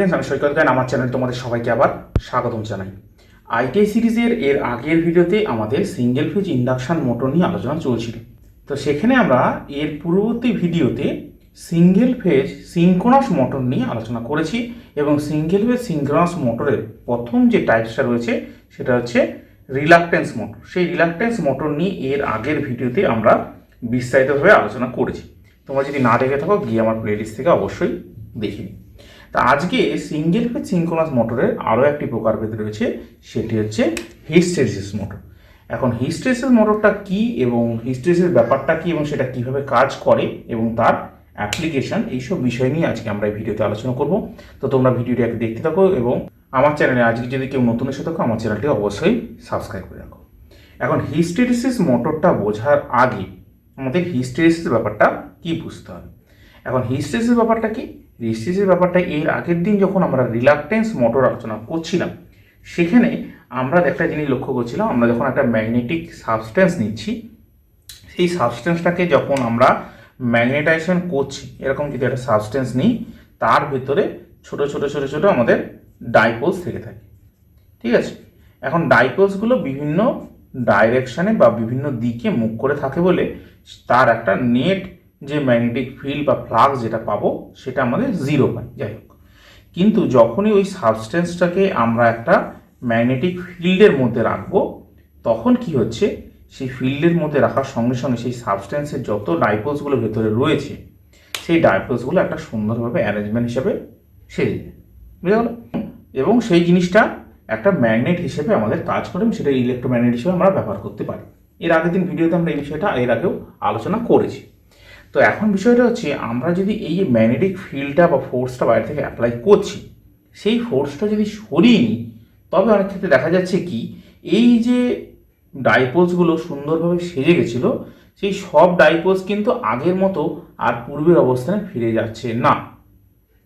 Students আমি সৈকত গান, আমার চ্যানেলে তোমাদের সবাইকে আবার স্বাগতম জানাই। আইটিআই সিরিজের এর আগের ভিডিওতে আমাদের সিঙ্গেল ফেজ ইন্ডাকশন মোটর নিয়ে আলোচনা চলছিল। তো সেখানে আমরা এর পূর্ববর্তী ভিডিওতে সিঙ্গেল ফেজ সিঙ্কোনাস মোটর নিয়ে আলোচনা করেছি এবং সিঙ্গেল ফেজ সিঙ্কোনাস মোটরের প্রথম যে টাইপসটা রয়েছে, সেটা হচ্ছে রিলাক্টেন্স মোটর সেই রিলাক্টেন্স মোটর নিয়ে এর আগের ভিডিওতে আমরা বিস্তারিতভাবে আলোচনা করেছি। তোমরা যদি না দেখে থাকো, গিয়ে আমার প্লেলিস্ট থেকে অবশ্যই দেখে নিই তা আজকে সিঙ্গেল ফেজ সিঙ্কোনাস মোটরের আরও একটি প্রকারভেদ রয়েছে, সেটি হচ্ছে হিস্টেরিসিস মোটর এখন হিস্টেরিসিস মোটরটা কি এবং হিস্টেরিসিস ব্যাপারটা কি এবং সেটা কীভাবে কাজ করে এবং তার অ্যাপ্লিকেশন এইসব বিষয় নিয়ে আজকে আমরা এই ভিডিওতে আলোচনা করব। তো তোমরা ভিডিওটি আগে দেখতে থাকো এবং আমার চ্যানেলে আজকে যদি কেউ নতুন এসে থাকো, আমার চ্যানেলটি অবশ্যই সাবস্ক্রাইব করে রাখো। এখন হিস্টেরিসিস মোটরটা বোঝার আগে আমাদের হিস্টেরিসিস ব্যাপারটা কি বুঝতে হবে? এখন হিস্টেরিসিস ব্যাপারটা কি? হিস্টেরিসিস ব্যাপারটা এর আগের দিন যখন আমরা রিলাক্টেন্স মোটর আলোচনা করছিলাম, সেখানে আমরা একটা জিনিস লক্ষ্য করছিলাম, আমরা যখন একটা ম্যাগনেটিক সাবস্টেন্স নিচ্ছি, সেই সাবস্টেন্সটাকে যখন আমরা ম্যাগনেটাইজেশন করছি, এরকম যদি একটা সাবস্টেন্স নিই, তার ভেতরে ছোট ছোট ছোট ছোট আমাদের ডাইপোলস থেকে থাকে। ঠিক আছে? এখন ডাইপোলসগুলো বিভিন্ন ডাইরেকশানে বা বিভিন্ন দিকে মুখ করে থাকে বলে তার একটা নেট যে ম্যাগনেটিক ফিল্ড বা ফ্লাক্স যেটা পাবো, সেটা আমাদের জিরো পাই যাই হোক। কিন্তু যখনই ওই সাবস্টেন্সটাকে আমরা একটা ম্যাগনেটিক ফিল্ডের মধ্যে রাখব, তখন কি হচ্ছে? সেই ফিল্ডের মধ্যে রাখার সঙ্গে সঙ্গে সেই সাবস্টেন্সের যত ডাইপোলসগুলো ভেতরে রয়েছে, সেই ডাইপোলসগুলো একটা সুন্দরভাবে অ্যারেঞ্জমেন্ট হিসেবে সেরে যায় বুঝে গেল এবং সেই জিনিসটা একটা ম্যাগনেট হিসেবে আমাদের কাজ করে সেটা ইলেকট্রোম্যাগনেট হিসেবে আমরা ব্যবহার করতে পারি। এর আগের দিন ভিডিওতে আমরা এই বিষয়টা, এর আগেও আলোচনা করেছি। তো এখন বিষয়টা হচ্ছে আমরা যদি এই যে ম্যাগনেটিক ফিল্ডটা বা ফোর্সটা বাইরে থেকে অ্যাপ্লাই করছি, সেই ফোর্সটা যদি সরিয়ে নিই, তবে অনেক ক্ষেত্রে দেখা যাচ্ছে কি, এই যে ডাইপোলসগুলো সুন্দরভাবে সেজে গেছিল, সেই সব ডাইপোলস কিন্তু আগের মতো আর পূর্বের অবস্থানে ফিরে যাচ্ছে না।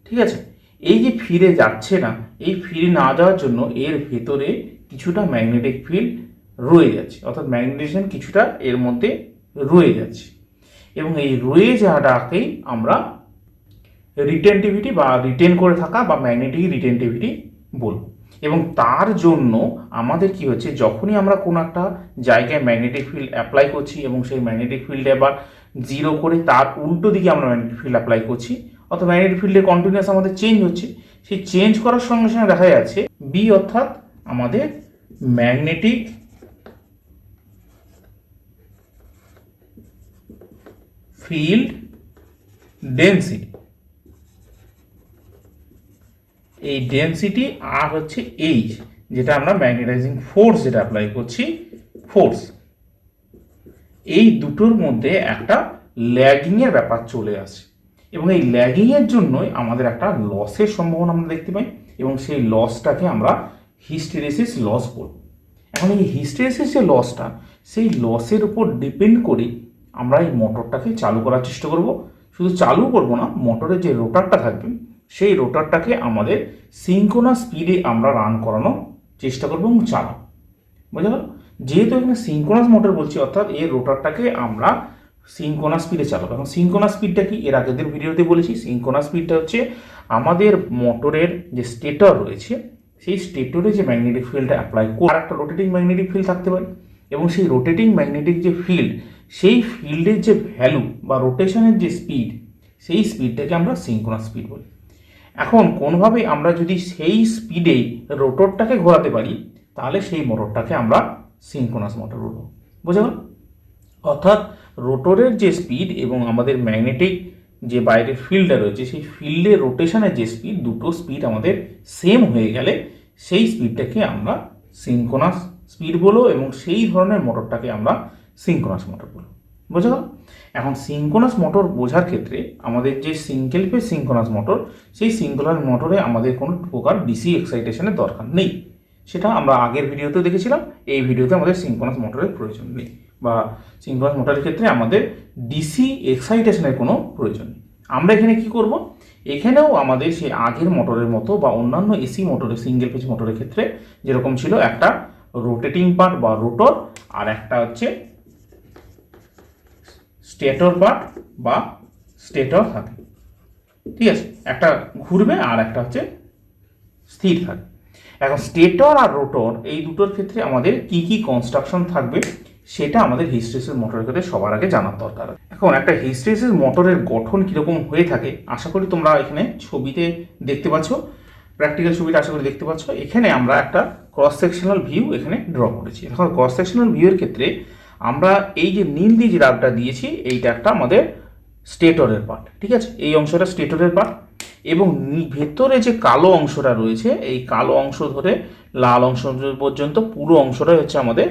ঠিক আছে? এই যে ফিরে যাচ্ছে না, এই ফিরে না যাওয়ার জন্য এর ভেতরে কিছুটা ম্যাগনেটিক ফিল্ড রয়ে যাচ্ছে, অর্থাৎ ম্যাগনেটাইজেশন কিছুটা এর মধ্যে রয়ে যাচ্ছে। এবং এই রয়ে যাওয়াটাকেই আমরা রিটেন্টিভিটি বা রিটেন করে থাকা বা ম্যাগনেটিক রিটেন্টিভিটি বলব। এবং তার জন্য আমাদের কি হচ্ছে, যখনই আমরা কোনো একটা জায়গায় ম্যাগনেটিক ফিল্ড অ্যাপ্লাই করছি এবং সেই ম্যাগনেটিক ফিল্ডে আবার জিরো করে তার উল্টো দিকে আমরা ম্যাগনেটিক ফিল্ড অ্যাপ্লাই করছি, অর্থাৎ ম্যাগনেটিক ফিল্ডের কন্টিনিউয়াস আমাদের চেঞ্জ হচ্ছে, সেই চেঞ্জ করার সঙ্গে সঙ্গে দেখা যাচ্ছে বি অর্থাৎ আমাদের ম্যাগনেটিক ফিল্ড ডেন্সিটি এই ডেন্সিটি আর হচ্ছে এইচ যেটা আমরা ম্যাগনেটাইজিং ফোর্স যেটা অ্যাপ্লাই করছি ফোর্স এই দুটোর মধ্যে একটা ল্যাগিংয়ের ব্যাপার চলে আসে এবং এই ল্যাগিংয়ের জন্যই আমাদের একটা লসের সম্ভাবনা আমরা দেখতে পাই, এবং সেই লসটাকে আমরা হিস্টেরেসিস লস বলব এখন এই হিস্টেরেসিস যে লসটা সেই লসের উপর ডিপেন্ড করে আমরা এই মোটরটাকে চালু করার চেষ্টা করব। শুধু চালু করব না, মোটরের যে রোটারটা থাকবে, সেই রোটারটাকে আমাদের সিঙ্কোনা স্পিডে আমরা রান করানোর চেষ্টা করব এবং চালাবো। বোঝা গেল যেহেতু এখানে সিঙ্কোনাস মোটর বলছি, অর্থাৎ এর রোটারটাকে আমরা সিঙ্কোনাস স্পিডে চালাবো। এখন সিঙ্কোনাস স্পিডটা কি? এর আগের ভিডিওতে বলেছি সিঙ্কোনাস স্পিডটা হচ্ছে আমাদের মোটরের যে স্টেটর রয়েছে, সেই স্টেটরে যে ম্যাগনেটিক ফিল্ডটা অ্যাপ্লাই করে একটা রোটেটিং ম্যাগনেটিক ফিল্ড থাকতে পারে। এবং সেই রোটেটিং ম্যাগনেটিক যে ফিল্ড সেই ফিল্ডের যে ভ্যালু বা রোটেশনের যে স্পিড সেই স্পিডটাকে আমরা সিঙ্কোনাস স্পিড বলি। এখন কোনোভাবে আমরা যদি সেই স্পিডেই রোটরটাকে ঘোরাতে পারি, তাহলে সেই মোটরটাকে আমরা সিঙ্কোনাস মোটর বলব। বোঝা গেল? অর্থাৎ রোটরের যে স্পিড এবং আমাদের ম্যাগনেটিক যে বাইরের ফিল্ডটা রয়েছে, সেই ফিল্ডের রোটেশনের যে স্পিড দুটো স্পিড আমাদের সেম হয়ে গেলে সেই স্পিডটাকে আমরা সিঙ্কোনাস স্পিড বলো এবং সেই ধরনের মোটরটাকে আমরা সিঙ্কোনাস মোটর বলব বোঝা গেল এখন সিঙ্কোনাস মোটর বোঝার ক্ষেত্রে আমাদের যে সিঙ্গেল ফেজ সিঙ্কোনাস মোটর সেই সিঙ্কোনাস মোটরে আমাদের কোনো প্রকার ডিসি এক্সাইটেশনের দরকার নেই। সেটা আমরা আগের ভিডিওতে দেখেছিলাম, এই ভিডিওতে আমাদের সিঙ্কোনাস মোটরের প্রয়োজন নেই বা সিঙ্কোনাস মোটরের ক্ষেত্রে আমাদের ডিসি এক্সাইটেশনের কোনো প্রয়োজন নেই। আমরা এখানে কি করব? এখানেও আমাদের সেই আগের মোটরের মতো বা অন্যান্য এসি মোটরের সিঙ্গেল পেজ মোটরের ক্ষেত্রে যেরকম ছিল একটা রোটেটিং পার্ট বা রোটর আর একটা হচ্ছে স্টেটর পার্ট বা স্টেটর থাকে। ঠিক আছে? একটা ঘুরবে আর একটা হচ্ছে স্থির থাকে। এখন স্টেটর আর রোটর এই দুটোর ক্ষেত্রে আমাদের কি কি কনস্ট্রাকশন থাকবে, সেটা আমাদের হিস্ট্রেসিস মোটরের ক্ষেত্রে সবার আগে জানার দরকার। এখন একটা হিস্ট্রেসিস মোটরের গঠন কীরকম হয়ে থাকে, আশা করি তোমরা এখানে ছবিতে দেখতে পাচ্ছ প্র্যাকটিক্যাল ছবিটা আশা করি দেখতে পাচ্ছ। এখানে আমরা একটা ক্রস সেকশনাল ভিউ এখানে ড্র করেছি। এখন ক্রস সেকশনাল ভিউয়ের ক্ষেত্রে আমরা এই যে নীল দিয়ে যে দাগটা দিয়েছি, এইটা একটা আমাদের স্টেটরের পার্ট, ঠিক আছে? এই অংশটা স্টেটরের পার্ট এবং ভেতরে যে কালো অংশটা রয়েছে, এই কালো অংশ ধরে লাল অংশ পর্যন্ত পুরো অংশটাই হচ্ছে আমাদের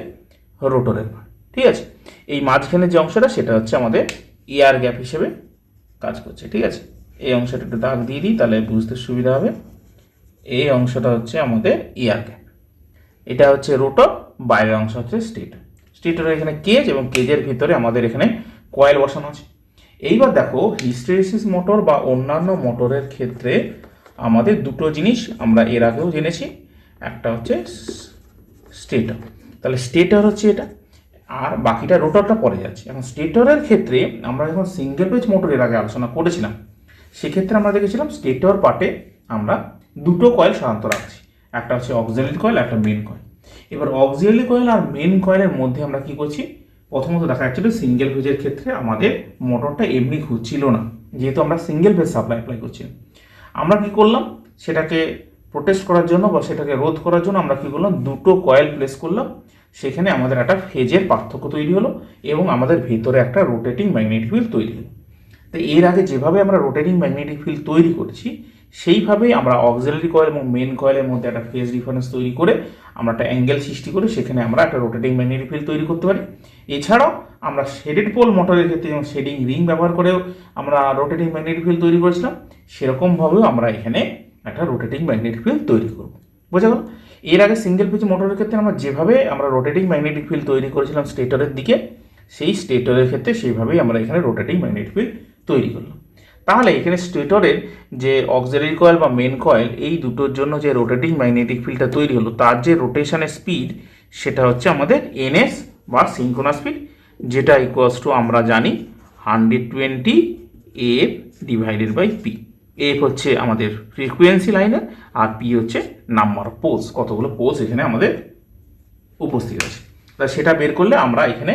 রোটরের পার্ট, ঠিক আছে? এই মাঝখানে যে অংশটা, সেটা হচ্ছে আমাদের এয়ার গ্যাপ হিসেবে কাজ করছে, ঠিক আছে? এই অংশটা একটু দাগ দিয়ে দিই, তাহলে বুঝতে সুবিধা হবে। এই অংশটা হচ্ছে আমাদের এয়ার গ্যাপ এটা হচ্ছে রোটর বাইরের অংশ হচ্ছে স্টেটর স্টেটরের এখানে কেজ এবং কেজের ভিতরে আমাদের এখানে কয়েল বসানো আছে। এইবার দেখো হিস্টেরিসিস মোটর বা অন্যান্য মোটরের ক্ষেত্রে আমাদের দুটো জিনিস আমরা এর আগেও জেনেছি। একটা হচ্ছে স্টেটর তাহলে স্টেটর হচ্ছে এটা, আর বাকিটা রোটরটা পরে যাচ্ছে। এখন স্টেটরের ক্ষেত্রে আমরা যখন সিঙ্গেল পেজ মোটর এর আগে আলোচনা করেছিলাম, সেক্ষেত্রে আমরা দেখেছিলাম স্টেটর পার্টে আমরা দুটো কয়েল সাধারণত রাখছি। একটা হচ্ছে অক্সিলারি কয়েল একটা মেন কয়েল এবার অক্সিলারি কয়েল আর মেন কয়েলের মধ্যে আমরা কি করছি? প্রথমত দেখা যাচ্ছিল সিঙ্গেল ফেজের ক্ষেত্রে আমাদের মোটরটা এমনি ঘুরছিল না, যেহেতু আমরা সিঙ্গেল ফেজ সাপ্লাই অ্যাপ্লাই করছি। আমরা কি করলাম? সেটাকে প্রোটেস্ট করার জন্য বা সেটাকে রোধ করার জন্য আমরা কি করলাম? দুটো কয়েল প্লেস করলাম। সেখানে আমাদের একটা ফেজের পার্থক্য তৈরি হলো এবং আমাদের ভেতরে একটা রোটেটিং ম্যাগনেটিক ফিল্ড তৈরি হলো। তো এর আগে যেভাবে আমরা রোটেটিং ম্যাগনেটিক ফিল্ড তৈরি করেছি সেইভাবেই আমরা অক্সিলারি কয়েল এবং মেন কয়েলের মধ্যে একটা ফেজ ডিফারেন্স তৈরি করে আমরা একটা অ্যাঙ্গেল সৃষ্টি করে সেখানে আমরা একটা রোটেটিং ম্যাগনেটিক ফিল্ড তৈরি করতে পারি। এছাড়াও আমরা শেডেড পোল মোটরের ক্ষেত্রে যেমন শেডিং রিং ব্যবহার করেও আমরা রোটেটিং ম্যাগনেটিক ফিল্ড তৈরি করেছিলাম, সেরকমভাবেও আমরা এখানে একটা রোটেটিং ম্যাগনেটিক ফিল্ড তৈরি করব। বোঝা গেল? এর আগে সিঙ্গেল পিচ মোটরের ক্ষেত্রে আমরা যেভাবে আমরা রোটেটিং ম্যাগনেটিক ফিল্ড তৈরি করেছিলাম স্টেটরের দিকে, সেই স্টেটরের ক্ষেত্রে সেইভাবেই আমরা এখানে রোটেটিং ম্যাগনেটিক ফিল্ড তৈরি করলাম। তাহলে এখানে স্টেটরের যে অক্সিলারি কয়েল বা মেন কয়েল, এই দুটোর জন্য যে রোটেটিং ম্যাগনেটিক ফিল্ডটা তৈরি হলো, তার যে রোটেশনের স্পিড সেটা হচ্ছে আমাদের এনএস বা সিঙ্কোনা স্পিড যেটা ইকুয়ালস টু আমরা জানি hundred twenty F divided by P F হচ্ছে আমাদের ফ্রিকুয়েন্সি লাইনের আর পি হচ্ছে নাম্বার পোজ কতগুলো পোজ এখানে আমাদের উপস্থিত আছে। তা সেটা বের করলে আমরা এখানে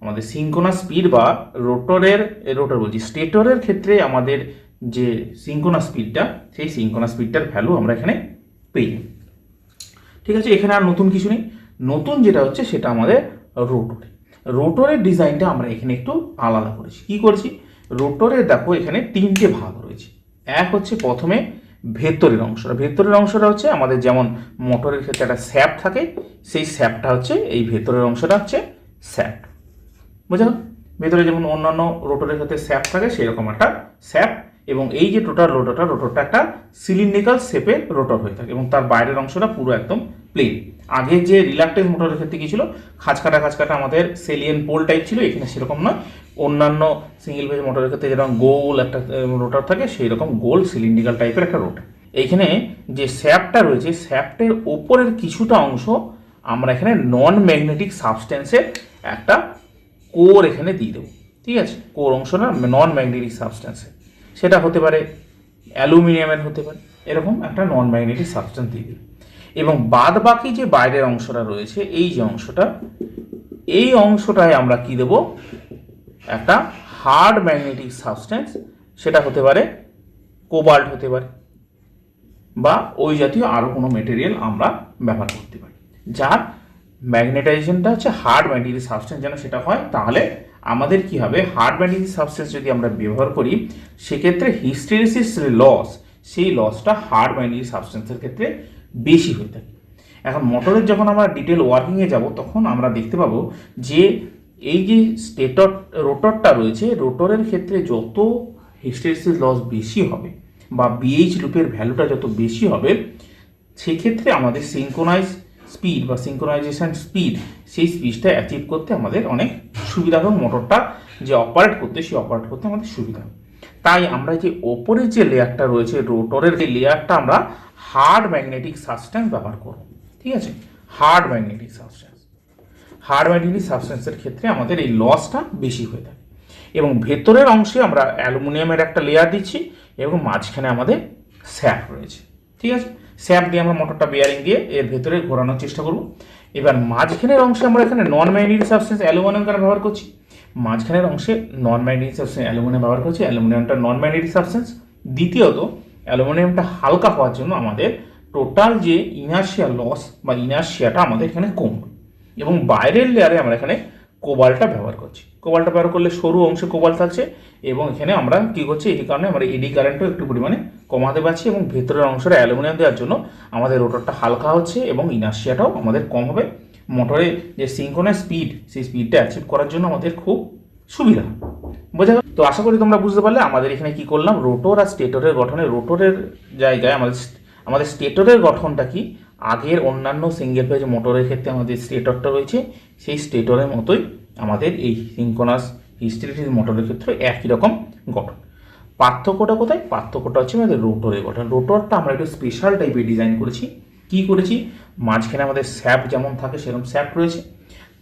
আমাদের সিঙ্কোনা স্পিড বা রোটরের রোটর বলছি স্টেটরের ক্ষেত্রে আমাদের যে সিঙ্কোনা স্পিডটা সেই সিঙ্কোনা স্পিডটার ভ্যালু আমরা এখানে পেয়ে যাই। ঠিক আছে, এখানে আর নতুন কিছু নেই। নতুন যেটা হচ্ছে, সেটা আমাদের রোটরে রোটরের ডিজাইনটা আমরা এখানে একটু আলাদা করেছি। কি করেছি? রোটরের দেখো, এখানে তিনটে ভাগ রয়েছে। এক হচ্ছে প্রথমে ভেতরের অংশটা। ভেতরের অংশটা হচ্ছে আমাদের যেমন মোটরের ক্ষেত্রে একটা স্যাপ থাকে, সেই স্যাপটা হচ্ছে, এই ভেতরের অংশটা হচ্ছে স্যাপ বুঝা ভেতরে যেমন অন্যান্য রোটরের ক্ষেত্রে স্যাপ থাকে, সেরকম একটা স্যাপ এবং এই যে টোটাল রোটরটা রোটরটা একটা সিলিন্ড্রিক্যাল শেপের রোটর হয়ে থাকে এবং তার বাইরের অংশটা পুরো একদম প্লেন আগে যে রিলাক্টেন্স মোটরের ক্ষেত্রে কি ছিল? খাঁচকাটা খাঁচকাটা আমাদের সেলিয়েন পোল টাইপ ছিল, এখানে সেরকম নয়। অন্যান্য সিঙ্গেল ফেজ মোটরের ক্ষেত্রে যেরকম গোল একটা রোটর থাকে সেই রকম গোল সিলিন্ড্রিক্যাল টাইপের একটা রোটর এইখানে যে স্যাপটা রয়েছে স্যাপটের ওপরের কিছুটা অংশ আমরা এখানে নন ম্যাগনেটিক সাবস্টেন্সের একটা কোর এখানে দিয়ে দেবো, ঠিক আছে? কোর অংশটা নন ম্যাগনেটিক সাবস্টেন্সে সেটা হতে পারে অ্যালুমিনিয়ামের হতে পারে, এরকম একটা নন ম্যাগনেটিক সাবস্টেন্স দিয়ে দেবে। এবং বাদ বাকি যে বাইরের অংশটা রয়েছে, এই যে অংশটা, এই অংশটায় আমরা কি দেব? একটা হার্ড ম্যাগনেটিক সাবস্টেন্স সেটা হতে পারে কোবাল্ট হতে পারে, বা ওই জাতীয় আরও কোনো মেটেরিয়াল আমরা ব্যবহার করতে পারি। যার ম্যাগনেটাইজেশনটা হচ্ছে হার্ড ম্যাগনেটিক সাবস্টেন্স যেন সেটা হয়, তাহলে আমাদের কি হবে? হার্ড ম্যাগনেটিক সাবস্টেন্স যদি আমরা ব্যবহার করি, সেক্ষেত্রে হিস্টেরিসিস লস সেই লসটা হার্ড ম্যাগনেটিক সাবস্টেন্সের ক্ষেত্রে বেশি হয়ে থাকে। এখন মোটরের যখন আমরা ডিটেল ওয়ার্কিংয়ে যাব, তখন আমরা দেখতে পাবো যে এই যে স্টেটর রোটরটা রয়েছে রোটরের ক্ষেত্রে যত হিস্টেরিসিস লস বেশি হবে বা বিএইচ লুপের ভ্যালুটা যত বেশি হবে, সেক্ষেত্রে আমাদের সিঙ্কোনাইজ স্পিড বা সিঙ্কোনাইজেশন স্পিড সেই স্পিডটা অ্যাচিভ করতে আমাদের অনেক সুবিধা হবে। মোটরটা যে অপারেট করতে, সেই অপারেট করতে আমাদের সুবিধা তাই আমরা যে ওপরের যে লেয়ারটা রয়েছে রোটরের যে লেয়ারটা, আমরা হার্ড ম্যাগনেটিক সাবস্টেন্স ব্যবহার করব। ঠিক আছে? Hard magnetic substance hard magnetic সাবস্টেন্সের ক্ষেত্রে আমাদের এই লসটা বেশি হয়ে থাকে। এবং ভেতরের অংশে আমরা অ্যালুমিনিয়ামের একটা লেয়ার দিচ্ছি এবং মাঝখানে আমাদের স্যাপ রয়েছে। ঠিক আছে? স্যাপ দিয়ে আমরা মোটরটা বেয়ারিং দিয়ে এর ভেতরে ঘোরানোর চেষ্টা করব। এবার মাঝখানের অংশে আমরা এখানে নন ম্যাগনেটিক সাবস্টেন্স অ্যালুমিনিয়াম কেন ব্যবহার করছি? মাঝখানের অংশে নন ম্যাগনেটিক সাবস্টেন্স অ্যালুমিনিয়াম ব্যবহার করছি। অ্যালুমিনিয়ামটা নন ম্যাগনেটিক সাবস্টেন্স দ্বিতীয়ত অ্যালুমিনিয়ামটা হালকা হওয়ার জন্য আমাদের টোটাল যে ইনার্শিয়া লস বা ইনার্শিয়াটা আমাদের এখানে কমবে। এবং বাইরের লেয়ারে আমরা এখানে কোবালটা ব্যবহার করছি। কোবালটা ব্যবহার করলে সরু অংশে কোবাল থাকছে এবং এখানে আমরা কী করছি? এই কারণে আমরা এডি কারেন্টও একটু পরিমাণে কমাতে পারছি এবং ভেতরের অংশটা অ্যালুমিনিয়াম দেওয়ার জন্য আমাদের রোটরটা হালকা হচ্ছে এবং ইনার্শিয়াটাও আমাদের কম হবে। মোটরে যে সিঙ্কোনাস স্পিড সেই স্পিডটা অ্যাচিভ করার জন্য আমাদের খুব সুবিধা। বোঝা তো আশা করি তোমরা বুঝতে পারলে আমাদের এখানে কি করলাম? রোটর আর স্টেটরের গঠনে রোটরের জায়গায় আমাদের আমাদের স্টেটরের গঠনটা কি? আগের অন্যান্য সিঙ্গেল পেজ মোটরের ক্ষেত্রে আমাদের স্টেটরটা রয়েছে। সেই স্টেটরের মতোই আমাদের এই সিঙ্কোনাস হিস্ট্রিটিস মোটরের ক্ষেত্রে একই রকম গঠন। পার্থক্যটা কোথায়? পার্থক্যটা হচ্ছে আমাদের রোটরের গঠন রোটরটা আমরা একটু স্পেশাল টাইপের ডিজাইন করেছি। কি করেছি? মাঝখানে আমাদের স্যাপ যেমন থাকে সেরকম স্যাপ রয়েছে।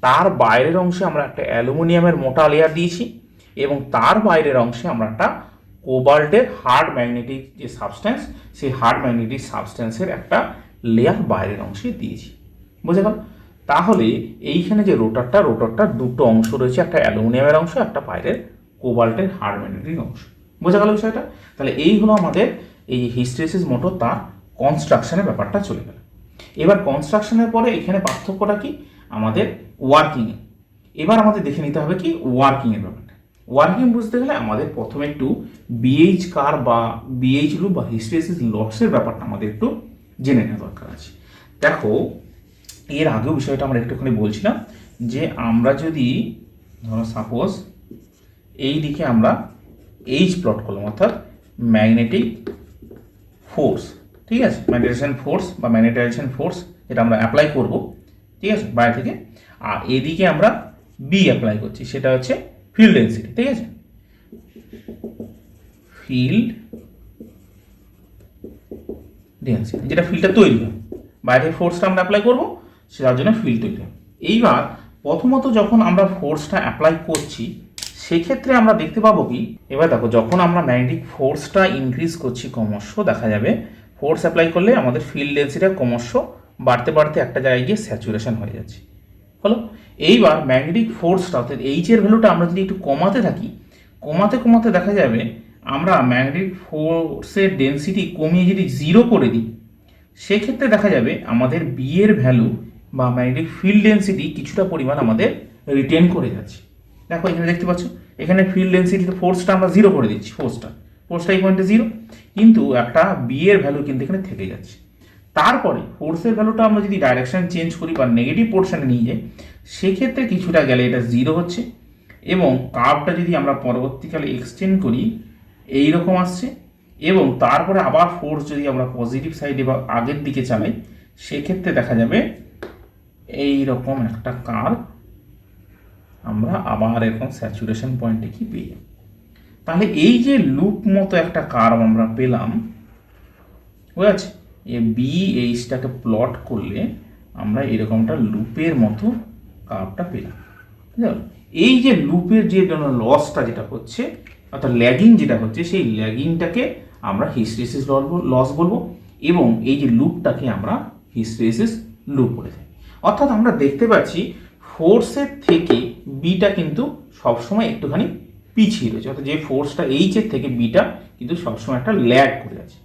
তার বাইরের অংশে আমরা একটা অ্যালুমিনিয়ামের মোটা লেয়ার দিয়েছি এবং তার বাইরের অংশে আমরা একটা কোবাল্টের হার্ড ম্যাগনেটিক যে সাবস্ট্যান্স সেই হার্ড ম্যাগনেটিক সাবস্ট্যান্সের একটা লেয়ার বাইরের অংশে দিয়েছি। বুঝে গেল তাহলে এইখানে যে রোটারটা রোটারটার দুটো অংশ রয়েছে। একটা অ্যালুমিনিয়ামের অংশ, একটা বাইরের কোবাল্টের হার্ড ম্যাগনেটিক অংশ। বোঝা গেল বিষয়টা? তাহলে এই হলো আমাদের এই হিস্ট্রেসিস মোটর তার কনস্ট্রাকশনের ব্যাপারটা চলে গেল। এবার কনস্ট্রাকশনের পরে এখানে পার্থক্যটা কি? আমাদের ওয়ার্কিংয়ে এবার আমাদের দেখে নিতে হবে কি ওয়ার্কিংয়ের ব্যাপারটা। ওয়ার্কিং বুঝতে গেলে আমাদের প্রথমে একটু বিএইচ কার বা বিএইচ লুপ বা হিস্ট্রেসিস লসের ব্যাপারটা আমাদের একটু জেনে নেওয়া দরকার আছে। দেখো, এর আগেও বিষয়টা আমরা একটুখানি বলছিলাম যে আমরা যদি, ধরো সাপোজ এই দিকে আমরা এইচ প্লট করলাম অর্থাৎ ম্যাগনেটিক ফোর্স ঠিক আছে? ম্যাগনেটাইজেশন ফোর্স বা ম্যাগনেটাইজেশন ফোর্স যেটা আমরা অ্যাপ্লাই করব, ঠিক আছে? বাইরে থেকে। আর এদিকে আমরা বি অ্যাপ্লাই করছি, সেটা হচ্ছে ফিল্ড ডেন্সিটি ঠিক আছে? ফিল্ড ডেন্সিটি যেটা ফিল্ডটা তৈরি হয়। বাইরে ফোর্সটা আমরা অ্যাপ্লাই করব সেটার জন্য ফিল্ড তৈরি হয়। এইবার প্রথমত যখন আমরা ফোর্সটা অ্যাপ্লাই করছি সেক্ষেত্রে আমরা দেখতে পাবো কি? এবার দেখো, যখন আমরা ম্যাগনেটিক ফোর্সটা ইনক্রিজ করছি ক্রমশ, দেখা যাবে ফোর্স অ্যাপ্লাই করলে আমাদের ফিল্ড ডেন্সিটা ক্রমশ বাড়তে বাড়তে একটা জায়গায় গিয়ে স্যাচুরেশন হয়ে যাচ্ছে। হলো? এইবার ম্যাগনেটিক ফোর্সটা অর্থাৎ এইচ এর ভ্যালুটা আমরা যদি একটু কমাতে থাকি, কমাতে কমাতে দেখা যাবে, আমরা ম্যাগনেটিক ফোর্সের ডেন্সিটি কমিয়ে যদি জিরো করে দিই, সেক্ষেত্রে দেখা যাবে আমাদের বি এর ভ্যালু বা ম্যাগনেটিক ফিল্ড ডেন্সিটি কিছুটা পরিমাণ আমাদের রিটেন করে যাচ্ছে। দেখো, এখানে দেখতে পাচ্ছ? এখানে ফিল্ড ডেন্সিটি ফোর্সটা আমরা জিরো করে দিচ্ছি ফোর্সটা ফোর্সটা এই পয়েন্টে জিরো কিন্তু একটা বি এর ভ্যালু কিন্তু এখানে থেকে যাচ্ছে। তারপরে ফোর্সের ভ্যালুটা আমরা যদি ডাইরেকশন চেঞ্জ করি বা নেগেটিভ পোর্শনে নিয়ে যাই, সেক্ষেত্রে কিছুটা গেলে এটা জিরো হচ্ছে এবং কার্ভটা যদি আমরা পরবর্তীকালে এক্সটেন্ড করি এই রকম আসছে এবং তারপরে আবার ফোর্স যদি আমরা পজিটিভ সাইডে বা আগের দিকে চালাই, সেক্ষেত্রে দেখা যাবে এই রকম একটা কার্ভ আমরা আবার এরকম স্যাচুরেশন পয়েন্টে কি পেয়ে যাব? তাহলে এই যে লুপ মতো একটা কার্ভ আমরা পেলাম বুঝেছে এ বি এইচটাকে প্লট করলে আমরা এরকমটা লুপের মতো কার্ভটা পেলাম। এই যে লুপের যে লসটা যেটা হচ্ছে অর্থাৎ ল্যাগিং যেটা হচ্ছে সেই ল্যাগিংটাকে আমরা হিস্ট্রেসিস লস বলব এবং এই যে লুপটাকে আমরা হিস্ট্রেসিস লুপ বলে থাকি। অর্থাৎ আমরা দেখতে পাচ্ছি ফোর্সের থেকে বিটা কিন্তু সবসময় একটুখানি পিছিয়ে রয়েছে। অর্থাৎ যে ফোর্সটা এইচের থেকে বিটা কিন্তু সবসময় একটা ল্যাগ করে আছে।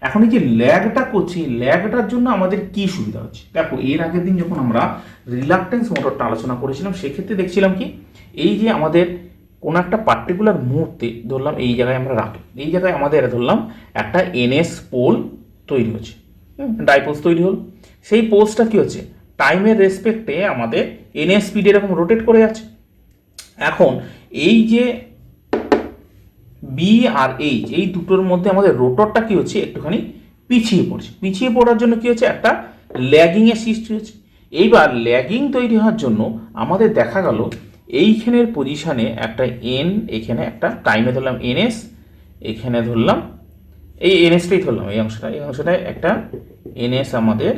এখন এই যে ল্যাগটা করছি ল্যাগটার জন্য আমাদের কি সুবিধা হচ্ছে? দেখো, এর আগের দিন যখন আমরা রিলাক্টেন্স মোটরটা আলোচনা করেছিলাম, সেক্ষেত্রে দেখছিলাম কি, এই যে আমাদের কোনো একটা পার্টিকুলার মুহূর্তে ধরলাম এই জায়গায় আমরা রাখলাম, এই জায়গায় আমাদের ধরলাম একটা এনএস পোল তৈরি হচ্ছে। ডাইপোজ তৈরি হলো। সেই পোলসটা কি হচ্ছে? টাইমের রেসপেক্টে আমাদের এনএস স্পিড এরকম রোটেট করে যাচ্ছে। এখন এই যে বি আর এইচ এই দুটোর মধ্যে আমাদের রোটরটা কি হচ্ছে? একটুখানি পিছিয়ে পড়ছে। পিছিয়ে পড়ার জন্য কি হচ্ছে? একটা ল্যাগিংয়ের সৃষ্টি হচ্ছে। এইবার ল্যাগিং তৈরি হওয়ার জন্য আমাদের দেখা গেল এইখানের পজিশানে একটা এন এখানে একটা টাইমে ধরলাম এনএস এখানে ধরলাম এই এনএসটাই ধরলাম। এই অংশটা এই অংশটায় একটা এনএস আমাদের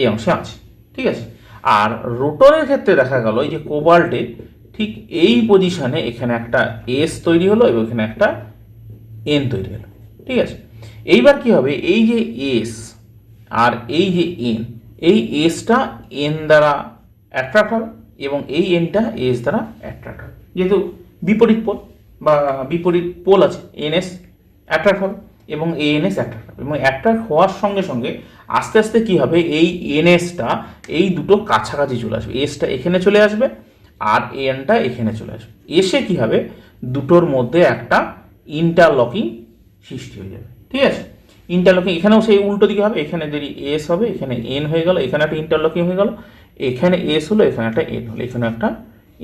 এই অংশে আছে। ঠিক আছে? আর রোটরের ক্ষেত্রে দেখা গেল এই যে কোবাল্টে ঠিক এই পজিশনে এখানে একটা এস তৈরি হলো এবং এখানে একটা এন তৈরি হলো, ঠিক আছে? এইবার কি হবে? এই যে এস আর এই যে এন এই এসটা এন দ্বারা অ্যাট্রাক্ট হবে এবং এই এনটা এস দ্বারা অ্যাট্রাক্ট হবে। যেহেতু বিপরীত পোল বা বিপরীত পোল আছে এনএস অ্যাট্রাক্ট হবে। এবং এএনএস অ্যাট্রাক্ট হবে এবং অ্যাট্রাক্ট হওয়ার সঙ্গে সঙ্গে আস্তে আস্তে কী হবে, এই এনএসটা এই দুটো কাছাকাছি চলে আসবে। এসটা এখানে চলে আসবে আর এনটা এখানে চলে আসবে। এসে কী হবে, দুটোর মধ্যে একটা ইন্টারলকিং সৃষ্টি হয়ে যাবে। ঠিক আছে? ইন্টারলকিং এখানেও সেই উল্টো দিকে হবে। এখানে যদি এস হবে, এখানে এন হয়ে গেল, এখানে একটা ইন্টারলকিং হয়ে গেল, এখানে এস হলো, এখানে একটা এন হলো এখানে একটা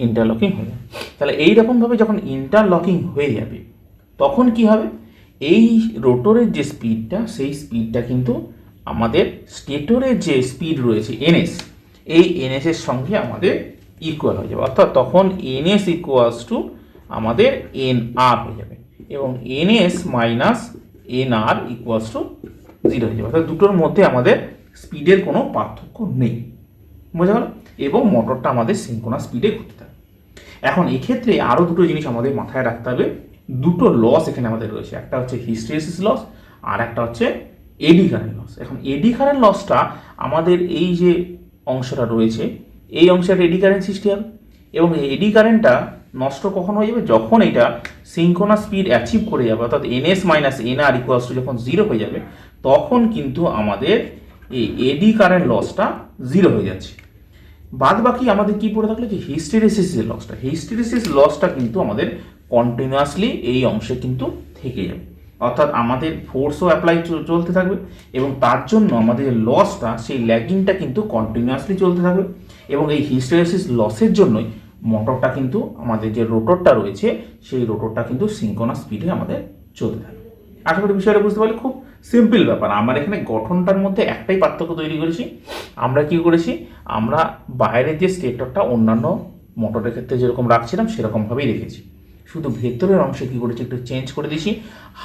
ইন্টারলকিং হয়ে যাবে তাহলে এইরকমভাবে যখন ইন্টারলকিং হয়ে যাবে, তখন কি হবে? এই রোটরের যে স্পিডটা সেই স্পিডটা কিন্তু আমাদের স্টেটরের যে স্পিড রয়েছে এনএস এই এনএস এর সঙ্গে আমাদের ইকুয়াল হয়ে যাবে। অর্থাৎ তখন এনএস ইকুয়ালস টু আমাদের এন আর হয়ে যাবে এবং NS minus N R equals to zero হয়ে যাবে। অর্থাৎ দুটোর মধ্যে আমাদের স্পিডের কোনো পার্থক্য নেই। বোঝা গেল এবং মোটরটা আমাদের সিঙ্কোনা স্পিডে ঘুরতে থাকে। এখন এক্ষেত্রে আরও দুটো জিনিস আমাদের মাথায় রাখতে হবে। দুটো লস এখানে আমাদের রয়েছে। একটা হচ্ছে হিস্ট্রেসিস লস আর একটা হচ্ছে এডি কারেন্ট লস এখন এডি কারেন্ট লসটা আমাদের এই যে অংশটা রয়েছে, এই অংশের এডি কারেন্ট সৃষ্টি হবে এবং এই এডি কারেন্টটা নষ্ট কখন হয়ে যাবে? যখন এটা সিঙ্কোনা স্পিড অ্যাচিভ করে যাবে, অর্থাৎ NS minus N R equals to যখন জিরো হয়ে যাবে, তখন কিন্তু আমাদের এই এডি কারেন্ট লসটা জিরো হয়ে যাচ্ছে। বাদ বাকি আমাদের কি পড়ে থাকল? যে হিস্টেরিসিসের লসটা হিস্টেরিসিস লসটা কিন্তু আমাদের কন্টিনিউয়াসলি এই অংশে কিন্তু থেকে যাবে। অর্থাৎ আমাদের ফোর্সও অ্যাপ্লাই চলতে থাকবে এবং তার জন্য আমাদের যে লসটা সেই ল্যাগিংটা কিন্তু কন্টিনিউয়াসলি চলতে থাকবে এবং এই হিস্টেরিসিস লসের জন্যই মোটরটা কিন্তু আমাদের যে রোটরটা রয়েছে, সেই রোটরটা কিন্তু সিঙ্কোনা স্পিডে আমাদের চলতে থাকবে। আশা করি বিষয়টা বুঝতে পারলে খুব সিম্পল ব্যাপার। আমরা এখানে গঠনটার মধ্যে একটাই পার্থক্য তৈরি করেছি। আমরা কি করেছি? আমরা বাইরের যে স্টেটরটা অন্যান্য মোটরের ক্ষেত্রে যেরকম রাখছিলাম, সেরকমভাবেই রেখেছি। শুধু ভেতরের অংশে কী করেছি একটু চেঞ্জ করে দিয়েছি।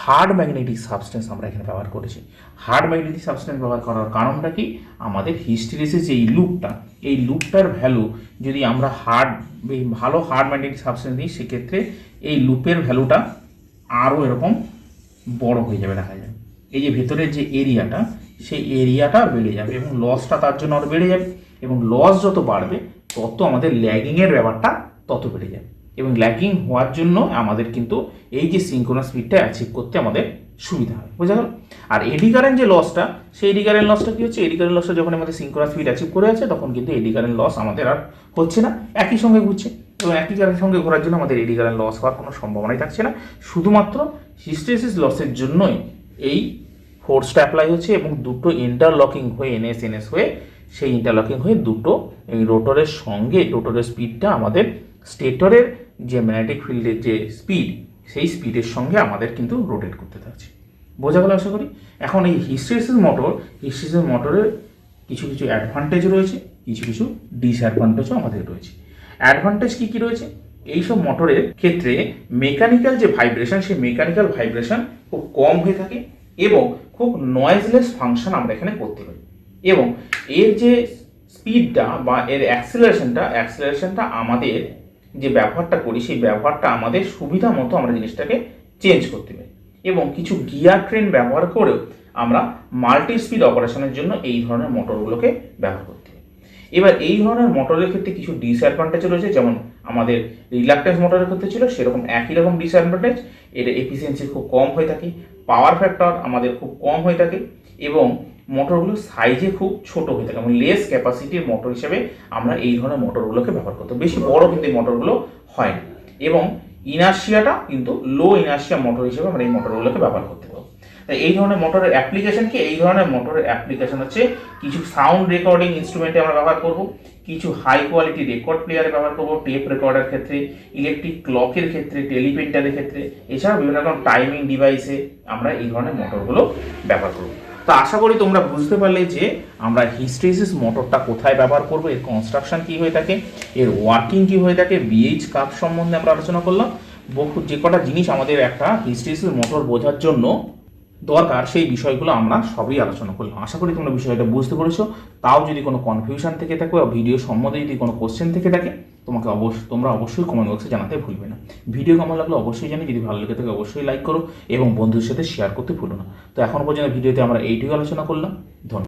হার্ড ম্যাগনেটিক সাবস্টেন্স আমরা এখানে ব্যবহার করেছি। হার্ড ম্যাগনেটিক সাবস্টেন্স ব্যবহার করার কারণটা কি? আমাদের হিস্ট্রিসে যে এই লুপটা এই লুপটার ভ্যালু যদি আমরা হার্ড ভালো হার্ড ম্যাগনেটিক সাবস্টেন্স দিই সেক্ষেত্রে এই লুপের ভ্যালুটা আরও এরকম বড় হয়ে যাবে দেখা যাবে এই যে ভেতরের যে এরিয়াটা সেই এরিয়াটা বেড়ে যাবে এবং লসটা তার জন্য আরও বেড়ে যাবে এবং লস যত বাড়বে, তত আমাদের ল্যাগিংয়ের ব্যাপারটা তত বেড়ে যাবে। এবং ল্যাগিং হওয়ার জন্য আমাদের কিন্তু এই যে সিঙ্কোনাস স্পিডটা অ্যাচিভ করতে আমাদের সুবিধা হয়। বোঝা গেল আর এডি কারেন্ট যে লসটা সেই এডি কারেন্ট লসটা কী হচ্ছে? এডি কারেন্ট লসটা যখন আমাদের সিঙ্কোনাস স্পিড অ্যাচিভ করে আছে তখন কিন্তু এডি কারেন্ট লস আমাদের আর হচ্ছে না। একই সঙ্গে ঘুরছে এবং একই কারেন্ট সঙ্গে ঘোরার জন্য আমাদের এডি কারেন্ট লস হওয়ার কোনো সম্ভাবনাই থাকছে না। শুধুমাত্র হিস্টেসিস লসের জন্যই এই ফোর্সটা অ্যাপ্লাই হচ্ছে এবং দুটো ইন্টারলকিং হয়ে এনএস এনএস হয়ে, সেই ইন্টারলকিং হয়ে দুটো এই রোটরের সঙ্গে রোটরের স্পিডটা আমাদের স্টেটরের যে ম্যাগনেটিক ফিল্ডের যে স্পিড সেই স্পিডের সঙ্গে আমাদের কিন্তু রোটেট করতে থাকছে। বোঝা গেল আশা করি? এখন এই হিস্টেসিস মোটর হিস্টেসিস মোটরের কিছু কিছু অ্যাডভান্টেজ রয়েছে, কিছু কিছু ডিসঅ্যাডভান্টেজও আমাদের রয়েছে। অ্যাডভান্টেজ কী কী রয়েছে? এইসব মোটরের ক্ষেত্রে মেকানিক্যাল যে ভাইব্রেশন সেই মেকানিক্যাল ভাইব্রেশন খুব কম হয়ে থাকে এবং খুব নয়েজলেস ফাংশন আমরা এখানে করতে পারি। এবং এর যে স্পিডটা বা এর অ্যাক্সেলারেশনটা অ্যাক্সেলারেশনটা আমাদের যে ব্যবহারটা করি, সেই ব্যবহারটা আমাদের সুবিধা মতো আমরা জিনিসটাকে চেঞ্জ করতে পারি। এবং কিছু গিয়ার ট্রেন ব্যবহার করেও আমরা মাল্টি স্পিড অপারেশনের জন্য এই ধরনের মোটরগুলোকে ব্যবহার করতে পারি। এবার এই ধরনের মোটরের ক্ষেত্রে কিছু ডিসঅ্যাডভান্টেজ রয়েছে, যেমন আমাদের রিলাক্টেন্স মোটরের ক্ষেত্রে ছিল, সেরকম একই রকম ডিসঅ্যাডভান্টেজ এটা এফিসিয়েন্সি খুব কম হয়ে থাকে পাওয়ার ফ্যাক্টর আমাদের খুব কম হয়ে থাকে, এবং মোটরগুলো সাইজে খুব ছোট হয়ে থাকে লেস ক্যাপাসিটির মোটর হিসেবে আমরা এই ধরনের মোটরগুলোকে ব্যবহার করতে বেশি বড় কিন্তু এই মোটরগুলো হয় না। এবং ইনার্শিয়াটা কিন্তু লো ইনার্শিয়া মোটর হিসেবে আমরা এই মোটরগুলোকে ব্যবহার করতে পারব। তাই এই ধরনের মোটরের অ্যাপ্লিকেশন কি? এই ধরনের মোটরের অ্যাপ্লিকেশন হচ্ছে কিছু সাউন্ড রেকর্ডিং ইনস্ট্রুমেন্টে আমরা ব্যবহার করব, কিছু হাই কোয়ালিটি রেকর্ড প্লেয়ারে ব্যবহার করব টেপ রেকর্ডের ক্ষেত্রে ইলেকট্রিক ক্লকের ক্ষেত্রে টেলিপ্রিন্টারের ক্ষেত্রে, এছাড়াও বিভিন্ন রকম টাইমিং ডিভাইসে আমরা এই ধরনের মোটরগুলো ব্যবহার করব। তো আশা করি তোমরা বুঝতে পারলে যে আমরা হিস্টেসিস মোটরটা কোথায় ব্যবহার করব, এর কনস্ট্রাকশন কি হয়ে থাকে, এর ওয়ার্কিং কি হয়ে থাকে বিএইচ কাপ সম্বন্ধে আমরা আলোচনা করলাম। বহু, যে কটা জিনিস আমাদের একটা হিস্টেসিস মোটর বোঝার জন্য দরকার, সেই বিষয়গুলো আমরা সবই আলোচনা করলাম। আশা করি তোমরা বিষয়টা বুঝতে পেরেছ। তাও যদি কোনো কনফিউশন থেকে থাকে বা ভিডিও সম্বন্ধে যদি কোনো কোশ্চেন থেকে থাকে তোমাকে অবশ্য তোমরা অবশ্যই কমেন্ট বক্সে জানাতে ভুলবে না। ভিডিও কেমন লাগল অবশ্যই জানি যদি ভালো লেগে থাকে অবশ্যই লাইক করো এবং বন্ধুদের সাথে শেয়ার করতে ভুলো না। তো এখন পর্যন্ত ভিডিওতে আমরা এইটুকু আলোচনা করলাম। ধন্যবাদ।